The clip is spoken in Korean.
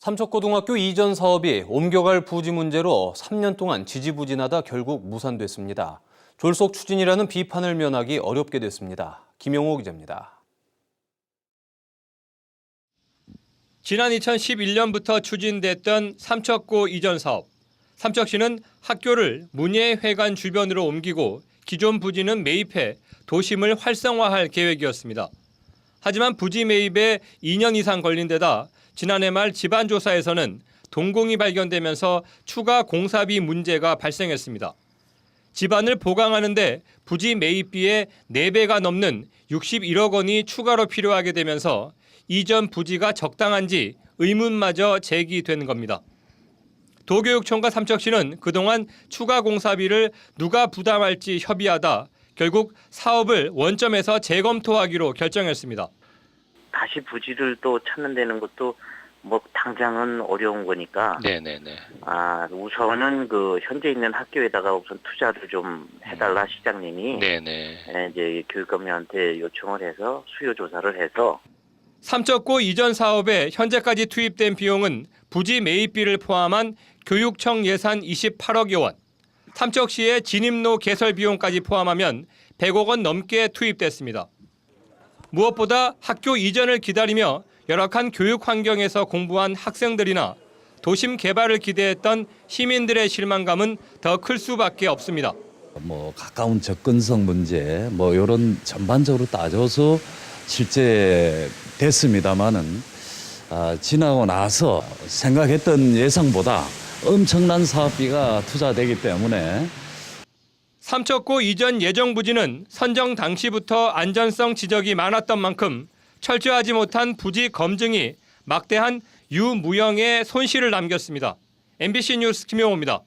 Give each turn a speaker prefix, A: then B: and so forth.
A: 삼척고등학교 이전 사업이 옮겨갈 부지 문제로 3년 동안 지지부진하다 결국 무산됐습니다. 졸속 추진이라는 비판을 면하기 어렵게 됐습니다. 김용호 기자입니다.
B: 지난 2011년부터 추진됐던 삼척고 이전 사업. 삼척시는 학교를 문예회관 주변으로 옮기고 기존 부지는 매입해 도심을 활성화할 계획이었습니다. 하지만 부지 매입에 2년 이상 걸린 데다 지난해 말 집안 조사에서는 동공이 발견되면서 추가 공사비 문제가 발생했습니다. 집안을 보강하는데 부지 매입비의 4배가 넘는 61억 원이 추가로 필요하게 되면서 이전 부지가 적당한지 의문마저 제기된 겁니다. 도교육청과 삼척시는 그동안 추가 공사비를 누가 부담할지 협의하다 결국 사업을 원점에서 재검토하기로 결정했습니다.
C: 다시 부지를 또 찾는 데는 것도 뭐 당장은 어려운 거니까
D: 네네네.
C: 아 우선은 그 현재 있는 학교에다가 우선 투자를 좀 해달라 시장님이
D: 네네.
C: 예, 이제 교육감님한테 요청을 해서 수요 조사를 해서
B: 삼척고 이전 사업에 현재까지 투입된 비용은 부지 매입비를 포함한 교육청 예산 28억여 원, 삼척시의 진입로 개설 비용까지 포함하면 100억 원 넘게 투입됐습니다. 무엇보다 학교 이전을 기다리며 열악한 교육 환경에서 공부한 학생들이나 도심 개발을 기대했던 시민들의 실망감은 더 클 수밖에 없습니다.
E: 뭐 가까운 접근성 문제 뭐 이런 전반적으로 따져서 실제 됐습니다마는 아, 지나고 나서 생각했던 예상보다 엄청난 사업비가 투자되기 때문에
B: 삼척고 이전 예정 부지는 선정 당시부터 안전성 지적이 많았던 만큼 철저하지 못한 부지 검증이 막대한 유무형의 손실을 남겼습니다. MBC 뉴스 김용호입니다.